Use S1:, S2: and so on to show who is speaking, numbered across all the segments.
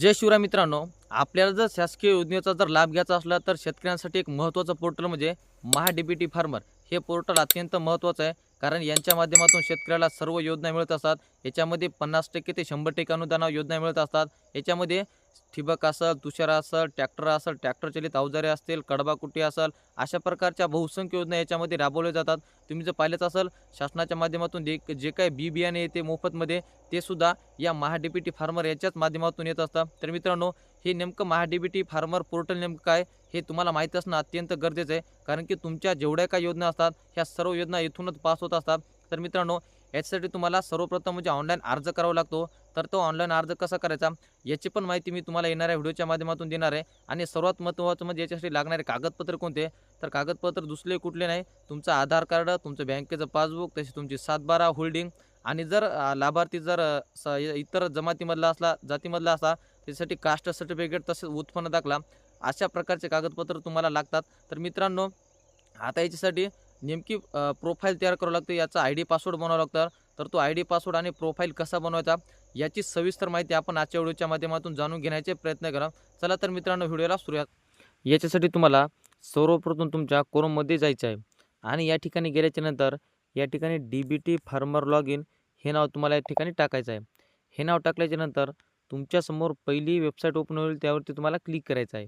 S1: जय शिवराय मित्रांनो आपल्याला जर शासकीय योजनेचा जर लाभ घ्यायचा असला तर शेतकऱ्यांसाठी एक महत्त्वाचं पोर्टल म्हणजे महा डी फार्मर. हे पोर्टल अत्यंत महत्त्वाचं आहे. कारण यांच्या माध्यमातून शेतकऱ्याला सर्व योजना मिळत असतात. याच्यामध्ये पन्नास टक्के ते शंभर टक्के अनुदान योजना मिळत असतात. याच्यामध्ये ठिबक असेल तुषार असेल ट्रॅक्टर असेल ट्रॅक्टर चलित अवजारे असतील कडबाकुटी असेल अशा प्रकारच्या बहुसंख्य योजना याच्यामध्ये राबवल्या जातात. तुम्ही जर पाहिलंच असेल शासनाच्या माध्यमातून जे जे काही बी बियाणे येते मोफतमध्ये ते सुद्धा या महा फार्मर याच्याच माध्यमातून येत असतात. तर मित्रांनो हे नेमकं Maha D B T farmer portal नेमकं काय हे तुम्हाला माहीत असणं अत्यंत गरजेचं आहे. कारण की तुमच्या जेवढ्या काय योजना असतात ह्या सर्व योजना इथूनच पास होत असतात. तर मित्रांनो याच्यासाठी तुम्हाला सर्वप्रथम म्हणजे ऑनलाईन अर्ज करावा लागतो. तर तो ऑनलाईन अर्ज कसा करायचा याची पण माहिती मी तुम्हाला येणाऱ्या व्हिडिओच्या माध्यमातून देणार आहे. आणि सर्वात महत्त्वाचं म्हणजे याच्यासाठी लागणारे कागदपत्र कोणते? तर कागदपत्र दुसरे कुठले नाही. तुमचं आधार कार्ड तुमचं बँकेचं पासबुक तशी तुमची सातबारा होल्डिंग. आणि जर लाभार्थी जर स इतर जमातीमधला असला जातीमधला असला त्यासाठी कास्ट सर्टिफिकेट तसेच उत्पन्न दाखला. अशा प्रकारचे कागदपत्र तुम्हाला लागतात. तर मित्रांनो आता याच्यासाठी नेमकी प्रोफाईल तयार करावं लागतं. याचा आय डी पासवर्ड बनवावं लागतं. तर तो आय डी पासवर्ड आणि प्रोफाईल कसा बनवायचा याची सविस्तर माहिती आपण आजच्या व्हिडिओच्या माध्यमातून जाणून घेण्याचे प्रयत्न करा. चला तर मित्रांनो व्हिडिओला सुरुवात. याच्यासाठी तुम्हाला सर्वप्रथम तुमच्या क्रोममध्ये जायचं आहे. आणि या ठिकाणी गेल्याच्यानंतर या ठिकाणी D B T farmer log in हे नाव तुम्हाला या ठिकाणी टाकायचं आहे. हे नाव टाकल्याच्यानंतर तुमच्यासमोर पहिली वेबसाईट ओपन होईल त्यावरती तुम्हाला क्लिक करायचं आहे.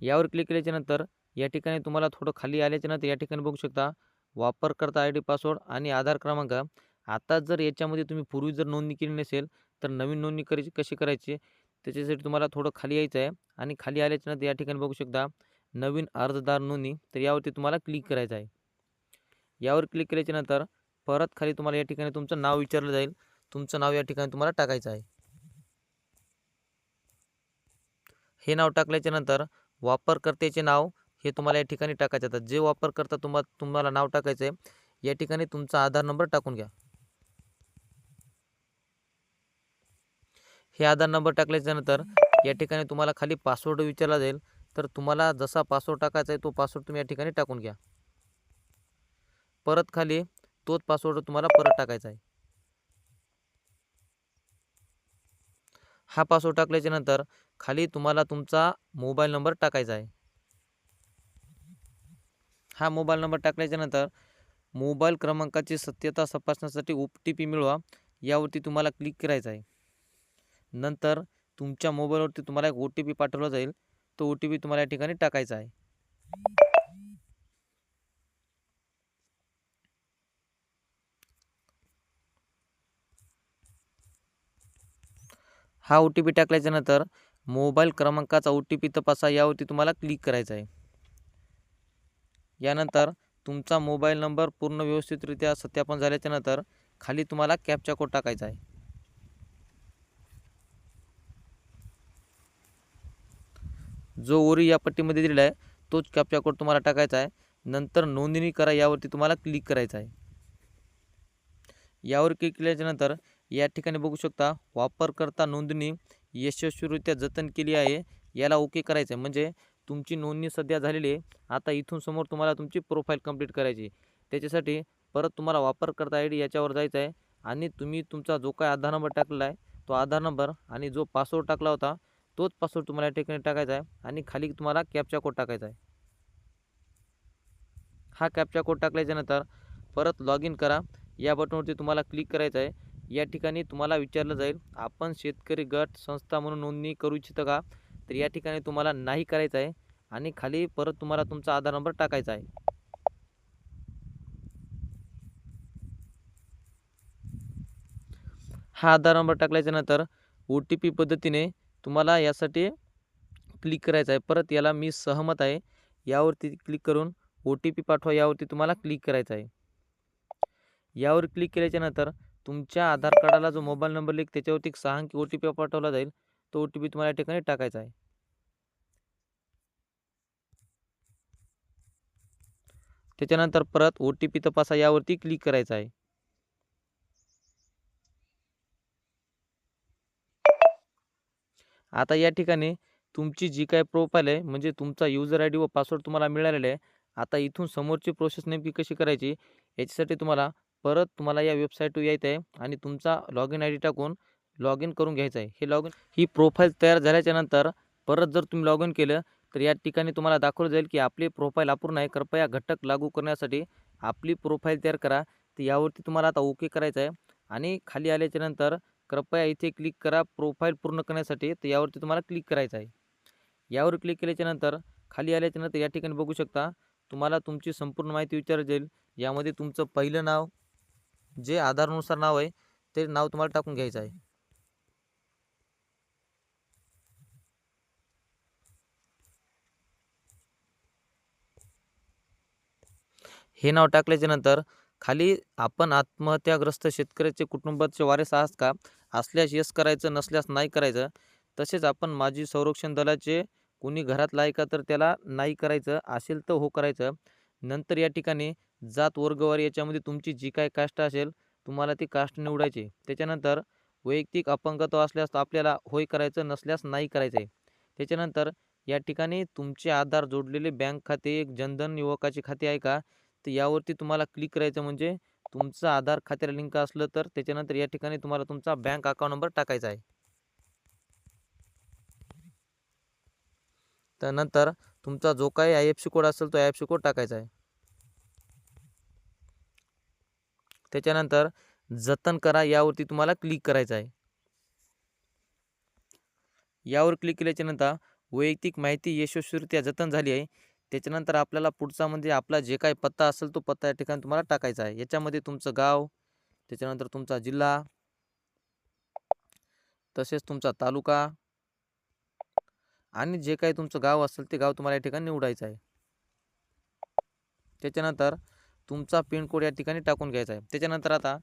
S1: यावर क्लिक केल्याच्यानंतर या ठिकाणी तुम्हाला थोडं खाली आल्याच्यानंतर या ठिकाणी बघू शकता वापरकर्ता आय डी पासवर्ड आणि आधार क्रमांक. आता जर याच्यामध्ये तुम्ही पूर्वी जर नोंदणी केली नसेल तर नवीन नोंदणी करायची कशी करायची? त्याच्यासाठी तुम्हाला थोडं खाली यायचं आहे आणि खाली आल्याच्यानंतर या ठिकाणी बघू शकता नवीन अर्जदार नोंदणी तर यावरती तुम्हाला क्लिक करायचं आहे. यावर क्लिक केल्याच्यानंतर परत खाली तुम्हाला या ठिकाणी तुमचं नाव विचारलं जाईल. तुमचं नाव या ठिकाणी तुम्हाला टाकायचं आहे. हे नाव टाकल्याच्या नंतर वापरकर्त्याचे नाव हे तुम्हाला या ठिकाणी टाकायचे आता जे वापरकर्ता तुम्हा तुम्हाला नाव टाकायचं आहे या ठिकाणी तुमचा आधार नंबर टाकून घ्या. हे आधार नंबर टाकल्याच्यानंतर या ठिकाणी तुम्हाला खाली पासवर्ड विचारला जाईल. तर तुम्हाला जसा पासवर्ड टाकायचा आहे तो पासवर्ड तुम्ही या ठिकाणी टाकून घ्या. परत खाली तोच पासवर्ड तुम्हाला परत टाकायचा आहे. हा पासवर्ड टाकल्याच्यानंतर खाली तुम्हाला तुमचा मोबाईल नंबर टाकायचा आहे. हा मोबाईल नंबर टाकल्याच्यानंतर मोबाईल क्रमांकाची सत्यता तपासण्यासाठी ओ टी पी मिळवा. यावरती तुम्हाला क्लिक करायचं आहे. नंतर तुमच्या मोबाईलवरती तुम्हाला एक ओ टी पी पाठवला जाईल. तो ओ टी पी तुम्हाला या ठिकाणी टाकायचा आहे. हा ओ टी पी टाकल्याच्यानंतर मोबाईल क्रमांकाचा ओ टी पी तपासा यावरती तुम्हाला क्लिक करायचं आहे. यानंतर तुमचा मोबाईल नंबर पूर्ण व्यवस्थितरित्या सत्यापन झाल्याच्यानंतर खाली तुम्हाला कॅपचा कोड टाकायचा आहे. जो ओरी या पट्टीमध्ये दिलेला आहे तोच कॅपचा कोड तुम्हाला टाकायचा आहे. नंतर नोंदणी करा यावरती तुम्हाला क्लिक करायचं आहे. यावर क्लिक केल्याच्यानंतर या ठिकाणी बघू शकता वापरकर्ता नोंदणी यशस्वीरित्या जतन केली आहे. याला ओके करायचं आहे म्हणजे तुमची नोंदणी सध्या झालेली आहे. आता इथून समोर तुम्हाला तुमची प्रोफाईल कंप्लीट करायची त्याच्यासाठी परत तुम्हाला वापरकर्ता आय डी याच्यावर जायचं आहे. आणि तुम्ही तुमचा जो काय आधार नंबर टाकलेला आहे तो आधार नंबर आणि जो पासवर्ड टाकला होता तोच पासवर्ड तुम्हाला या ठिकाणी टाकायचा आहे. आणि खाली तुम्हाला कॅपचा कोड टाकायचा आहे. हा कॅपचा कोड टाकल्याच्यानंतर परत लॉग इन करा. या बटनवरती तुम्हाला क्लिक करायचं आहे. या ठिकाणी तुम्हाला विचारलं जाईल आपण शेतकरी गट संस्था म्हणून नोंदणी करू इच्छिता का? तर या ठिकाणी तुम्हाला नाही करायचं आहे आणि खाली परत तुम्हाला तुमचा आधार नंबर टाकायचा आहे. हा आधार नंबर टाकल्याच्या नंतर ओ टी पी पद्धतीने तुम्हाला यासाठी क्लिक करायचं आहे. परत याला मी सहमत आहे. यावरती क्लिक करून ओ टी पी पाठवा. यावरती तुम्हाला क्लिक करायचं आहे. यावर क्लिक केल्याच्यानंतर तुमच्या आधार कार्डाला जो मोबाईल नंबर लिख त्याच्यावरती एक सहा अंकी ओ टी पी पाठवला जाईल. तो ओ टी पी तुम्हाला या ठिकाणी टाकायचा आहे. त्याच्यानंतर परत ओ टी पी तपासा यावरती क्लिक करायचं आहे. आता या ठिकाणी तुमची जी काय प्रोफाईल आहे म्हणजे तुमचा युजर आय डी व पासवर्ड तुम्हाला मिळालेला आहे. आता इथून समोरची प्रोसेस नेमकी कशी करायची याच्यासाठी तुम्हाला परत तुम्हाला या वेबसाईटवर यायचं आहे आणि तुमचा लॉग इन आय डी टाकून लॉग इन करून घ्यायचं आहे. हे लॉग इन ही प्रोफाईल तयार झाल्याच्यानंतर परत जर तुम्ही लॉग इन केलं तर या ठिकाणी तुम्हाला दाखवलं जाईल की आपली प्रोफाईल अपूर्ण आहे. कृपया घटक लागू करण्यासाठी आपली प्रोफाईल तयार करा. तर यावरती तुम्हाला आता ओके करायचं आहे आणि खाली आल्याच्यानंतर कृपया इथे क्लिक करा प्रोफाईल पूर्ण करण्यासाठी. तर यावरती तुम्हाला क्लिक करायचं आहे. यावर क्लिक केल्याच्यानंतर खाली आल्याच्यानंतर या ठिकाणी बघू शकता तुम्हाला तुमची संपूर्ण माहिती विचारली जाईल. यामध्ये तुमचं पहिलं नाव जे आधारनुसार नाव आहे ते नाव तुम्हाला टाकून घ्यायचं आहे. हे नाव टाकल्याच्या नंतर खाली आपण आत्महत्याग्रस्त शेतकऱ्याचे कुटुंबाचे वारस आहात का? असल्यास यस करायचं नसल्यास नाही करायचं. तसेच आपण माजी संरक्षण दलाचे कुणी घरातला आहे का तर त्याला नाही करायचं असेल तर हो करायचं. नंतर या ठिकाणी जात वर्गवारी याच्यामध्ये तुमची जी काय कास्ट असेल तुम्हाला ती कास्ट निवडायची. त्याच्यानंतर वैयक्तिक अपंगत्व असल्यास तर आपल्याला होय करायचं नसल्यास नाही करायचं आहे त्याच्यानंतर या ठिकाणी तुमचे आधार जोडलेले बँक खाते एक जनधन युवकाचे खाते आहे का? तर यावरती तुम्हाला क्लिक करायचं म्हणजे तुमचं आधार खात्याला लिंक असलं तर त्याच्यानंतर या ठिकाणी तुम्हाला तुमचा बँक अकाउंट नंबर टाकायचा आहे. तर नंतर तुमचा जो काही आय एफ सी कोड असेल तो आय एफ सी कोड टाकायचा आहे. त्याच्यानंतर जतन करा यावरती तुम्हाला क्लिक करायचं आहे. यावर क्लिक केल्याच्यानंतर वैयक्तिक माहिती यशस्वीरित्या जतन झाली आहे. त्याच्यानंतर आपल्याला पुढचा म्हणजे आपला जे काही पत्ता असेल तो पत्ता या ठिकाणी तुम्हाला टाकायचा आहे. याच्यामध्ये तुमचं गाव त्याच्यानंतर तुमचा जिल्हा तसेच तुमचा तालुका आणि जे काही तुमचं गाव असेल ते गाव तुम्हाला या ठिकाणी निवडायचं आहे. त्याच्यानंतर तुमचा पिनकोड या ठिकाणी टाकून घ्यायचा आहे. त्याच्यानंतर आता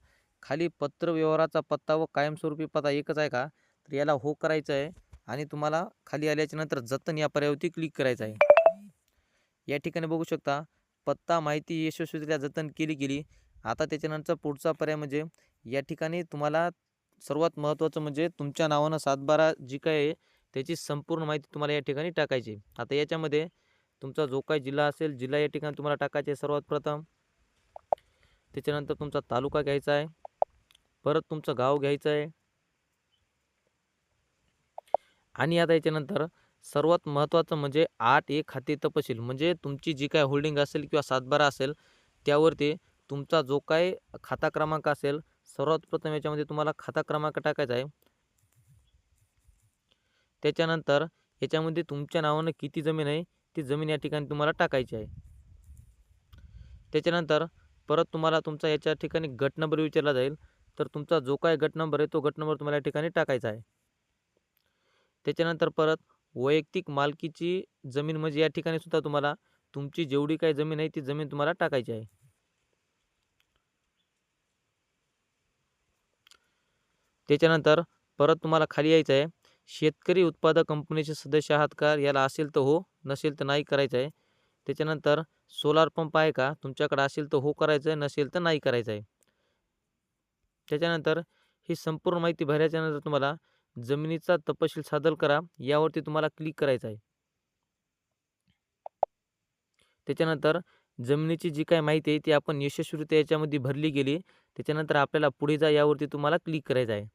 S1: खाली पत्र व्यवहाराचा पत्ता व कायमस्वरूपी पत्ता एकच आहे का? तर याला हो करायचं आहे आणि तुम्हाला खाली आल्याच्यानंतर जतन या पर्यायावरती क्लिक करायचं आहे. या ठिकाणी बघू शकता पत्ता माहिती यशस्वीरित्या जतन केली गेली. आता त्याच्यानंतर पुढचा पर्याय म्हणजे या ठिकाणी तुम्हाला सर्वात महत्त्वाचं म्हणजे तुमच्या नावानं सातबारा जी काय आहे त्याची संपूर्ण माहिती तुम्हाला या ठिकाणी टाकायची आता याच्यामध्ये तुमचा जो काही जिल्हा असेल जिल्हा या ठिकाणी तुम्हाला टाकायचा आहे सर्वात प्रथम. त्याच्यानंतर तुमचा तालुका घ्यायचा आहे. परत तुमचं गाव घ्यायचं आहे. आणि आता याच्यानंतर सर्वात महत्त्वाचं म्हणजे आठ एक खाते तपशील. म्हणजे तुमची जी काय होल्डिंग असेल किंवा सातबारा असेल त्यावरती तुमचा जो काय खाता क्रमांक असेल सर्वात प्रथम याच्यामध्ये तुम्हाला खाता क्रमांक टाकायचा आहे. त्याच्यानंतर याच्यामध्ये तुमच्या नावानं किती जमीन आहे ती जमीन या ठिकाणी तुम्हाला टाकायची आहे. त्याच्यानंतर परत तुम्हाला तुमचा याच्या ठिकाणी गट नंबर विचारला जाईल. तर तुमचा जो काय गट नंबर आहे तो गट नंबर तुम्हाला या ठिकाणी टाकायचा आहे. त्याच्यानंतर परत वैयक्तिक मालकीची जमीन म्हणजे या ठिकाणी सुद्धा तुम्हाला तुमची जेवढी काही जमीन आहे ती जमीन तुम्हाला टाकायची आहे. त्याच्यानंतर परत तुम्हाला खाली यायचं आहे. शेतकरी उत्पादक कंपनीचे सदस्य आहात का? याला असेल तर हो नसेल तर नाही करायचं आहे त्याच्यानंतर सोलार पंप आहे का? तुमच्याकडे असेल तर हो करायचं आहे नसेल तर नाही करायचं आहे त्याच्यानंतर ही संपूर्ण माहिती भरायच्यानंतर तुम्हाला जमिनीचा तपशील सादर करा. यावरती तुम्हाला क्लिक करायचं आहे. त्याच्यानंतर जमिनीची जी काय माहिती आहे ती आपण यशस्वीरित्या याच्यामध्ये भरली गेली. त्याच्यानंतर आपल्याला पुढे जा यावरती तुम्हाला क्लिक करायचं आहे.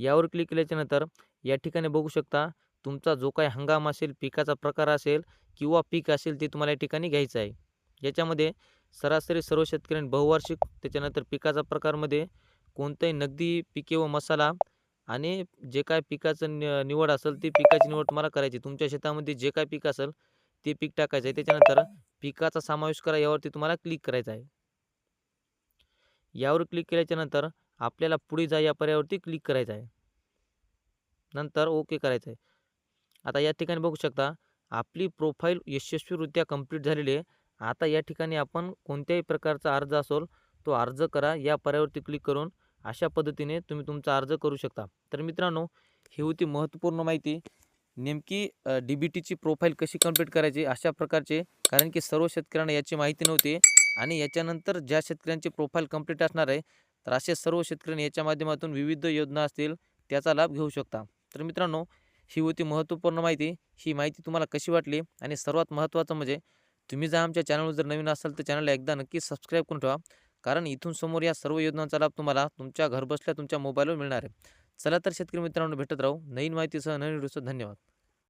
S1: यावर क्लिक केल्याच्यानंतर या ठिकाणी बघू शकता तुमचा जो काही हंगाम असेल पिकाचा प्रकार असेल किंवा पीक असेल ते तुम्हाला या ठिकाणी घ्यायचं आहे. याच्यामध्ये सरासरी सर्व शेतकऱ्यांनी बहुवार्षिक त्याच्यानंतर पिकाचा प्रकारमध्ये कोणतंही नगदी पिके व मसाला आणि जे काय पिकाचं नि निवड असेल ती पिकाची निवड तुम्हाला करायची. तुमच्या शेतामध्ये जे काय पीक असेल ते पीक टाकायचं आहे. त्याच्यानंतर पिकाचा समावेश करा यावरती तुम्हाला क्लिक करायचं आहे. यावर क्लिक केल्याच्यानंतर आपल्याला पुढे जा या पर्यायावरती क्लिक करायचं आहे. नंतर ओके करायचं आहे आता या ठिकाणी बघू शकता आपली प्रोफाईल यशस्वीरित्या कंप्लीट झालेली आहे. आता या ठिकाणी आपण कोणत्याही प्रकारचा अर्ज असेल तो अर्ज करा या पर्यायावरती क्लिक करून अशा पद्धतीने तुम्ही तुमचा अर्ज करू शकता. तर मित्रांनो ही होती महत्त्वपूर्ण माहिती. नेमकी डी बी टीची प्रोफाईल कशी कंप्लीट करायची अशा प्रकारचे कारण की सर्व शेतकऱ्यांना याची माहिती नव्हती आणि याच्यानंतर ज्या शेतकऱ्यांची प्रोफाईल कंप्लीट असणार आहे तर असे सर्व शेतकऱ्यांनी याच्या माध्यमातून विविध योजना असतील त्याचा लाभ घेऊ शकता. तर मित्रांनो ही होती महत्त्वपूर्ण माहिती. ही माहिती तुम्हाला कशी वाटली आणि सर्वात महत्त्वाचं म्हणजे तुम्ही जर आमच्या चॅनलवर जर नवीन असाल तर चॅनलला एकदा नक्की सबस्क्राईब करून ठेवा. कारण इथून समोर या सर्व योजनांचा लाभ तुम्हाला तुमच्या घरबसल्या तुमच्या मोबाईलवर मिळणार आहे. चला तर शेतकरी मित्रांनो भेटत राहू नवीन माहितीसह नवीन व्हिडिओसह. धन्यवाद.